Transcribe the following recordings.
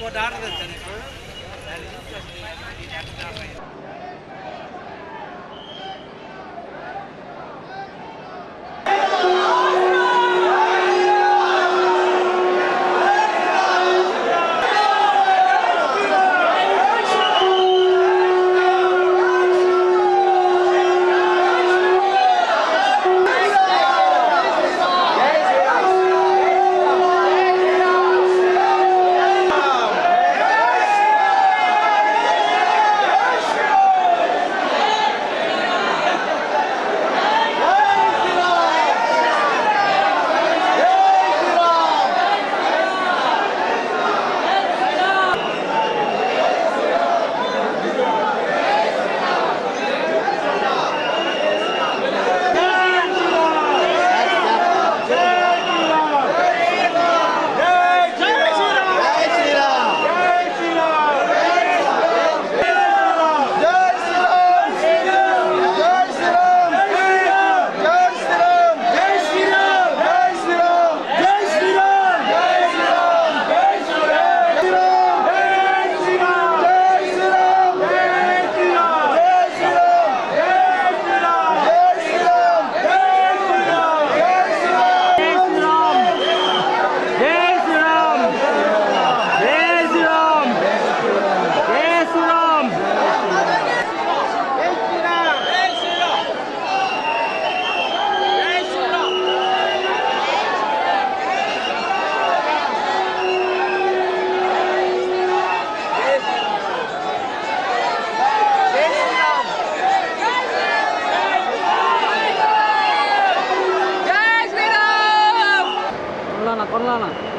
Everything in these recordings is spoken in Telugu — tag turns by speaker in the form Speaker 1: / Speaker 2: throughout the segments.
Speaker 1: ಕೊಡಾರದಂತಾನೆ 不
Speaker 2: 了。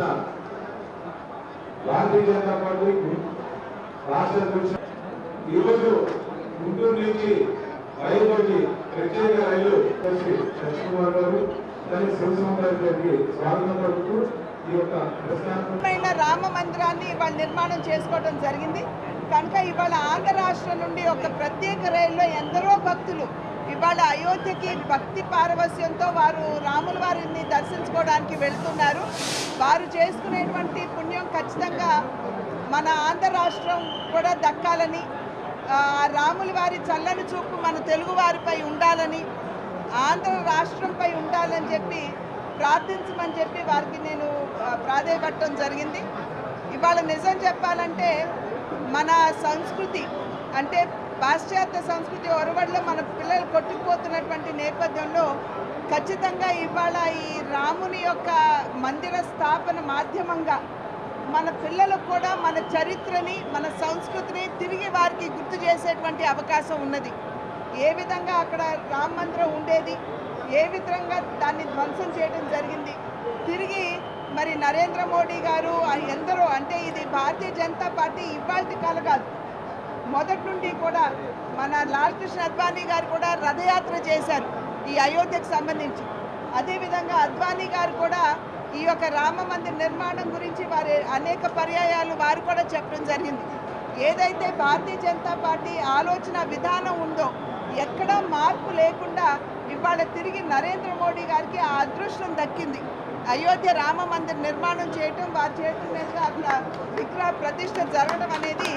Speaker 2: ఇచ్చేసిన భారతీయ జనతా పార్టీ రాష్ట్ర అధ్యక్షుడు ఈరోజు గుంటూరు నుంచి రైలులోకి ప్రత్యేక రైలు వచ్చి శశికుమార్ గారు దాని శివసుమార్ గారికి స్వాగతం పడుతూ ఈ యొక్క ప్రస్థానం.
Speaker 3: రామ మందిరాన్ని ఇవాళ నిర్మాణం చేసుకోవడం జరిగింది. కనుక ఇవాళ ఆంధ్ర రాష్ట్రం నుండి ఒక ప్రత్యేక రైల్లో ఎందరో భక్తులు ఇవాళ అయోధ్యకి భక్తి పారవస్యంతో వారు రాముల వారిని దర్శించుకోవడానికి వెళ్తున్నారు. వారు చేసుకునేటువంటి పుణ్యం ఖచ్చితంగా మన ఆంధ్ర రాష్ట్రం కూడా దక్కాలని రాముల వారి చల్లని చూపు మన తెలుగు వారిపై ఉండాలని ఆంధ్ర రాష్ట్రంపై ఉండాలని చెప్పి ప్రార్థించమని చెప్పి వారికి నేను ఆ, జరిగింది. ఇవాళ నిజం చెప్పాలంటే మన సంస్కృతి అంటే పాశ్చాత్య సంస్కృతి ఒరవడిలో మన పిల్లలు కొట్టుకుపోతున్నటువంటి నేపథ్యంలో ఖచ్చితంగా ఇవాళ ఈ రాముని యొక్క మందిర స్థాపన మాధ్యమంగా మన పిల్లలకు కూడా మన చరిత్రని మన సంస్కృతిని తిరిగి వారికి గుర్తు చేసేటువంటి అవకాశం ఉన్నది. ఏ విధంగా అక్కడ రామ మందిరం ఉండేది ఏ విధంగా దాన్ని ధ్వంసం చేయడం జరిగింది తిరిగి మరి నరేంద్ర మోడీ గారు ఎందరో అంటే ఇది భారతీయ జనతా పార్టీ ఇవాళ కాల కాదు. మొదటి నుండి కూడా మన లాల్ కృష్ణ అద్వానీ గారు కూడా రథయాత్ర చేశారు ఈ అయోధ్యకు సంబంధించి. అదేవిధంగా అద్వానీ గారు కూడా ఈ యొక్క రామ మందిర్ నిర్మాణం గురించి వారి అనేక పర్యాయాలు వారు కూడా చెప్పడం జరిగింది. ఏదైతే భారతీయ జనతా పార్టీ ఆలోచన విధానం ఉందో ఎక్కడా మార్పు లేకుండా ఇవాళ తిరిగి నరేంద్ర మోడీ గారికి ఆ అదృష్టం దక్కింది. అయోధ్య రామ మందిర్ నిర్మాణం చేయటం వారు చేతుల అక్కడ విగ్రహ ప్రతిష్ట జరగడం అనేది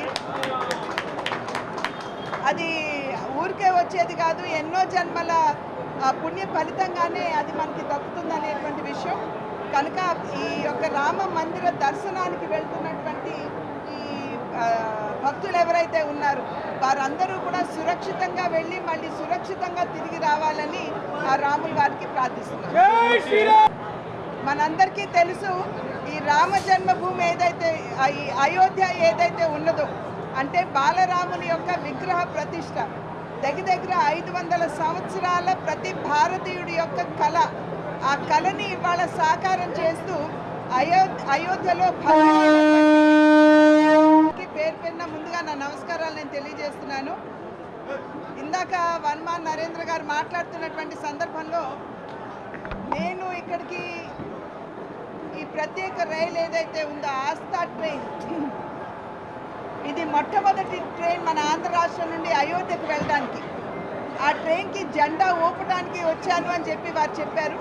Speaker 3: అది ఊరికే వచ్చేది కాదు ఎన్నో జన్మల పుణ్య ఫలితంగానే అది మనకి దక్కుతుంది అనేటువంటి విషయం. కనుక ఈ యొక్క రామ మందిర దర్శనానికి వెళ్తున్నటువంటి ఈ భక్తులు ఎవరైతే ఉన్నారో వారందరూ కూడా సురక్షితంగా వెళ్ళి మళ్ళీ సురక్షితంగా తిరిగి రావాలని ఆ రాముల వారికి ప్రార్థిస్తున్నారు. మనందరికీ తెలుసు ఈ రామ జన్మభూమి ఏదైతే అయోధ్య ఏదైతే ఉన్నదో అంటే బాలరాముని యొక్క విగ్రహ ప్రతిష్ట. దగ్గర దగ్గర ఐదు వందల సంవత్సరాల ప్రతి భారతీయుడి యొక్క కళ. ఆ కళని ఇవాళ సాకారం చేస్తూ అయో అయోధ్యలో పేరు పేరున ముందుగా నా నమస్కారాలు నేను తెలియజేస్తున్నాను. ఇందాక వన్మాన్ నరేంద్ర గారు మాట్లాడుతున్నటువంటి సందర్భంలో నేను ఇక్కడికి ఈ ప్రత్యేక రైలు ఏదైతే ఉందో ఆస్థా ట్రైన్ ఇది మొట్టమొదటి ట్రైన్ మన ఆంధ్ర రాష్ట్రం నుండి అయోధ్యకు వెళ్ళడానికి. ఆ ట్రైన్కి జెండా ఊపడానికి వచ్చాను అని చెప్పి వారు చెప్పారు.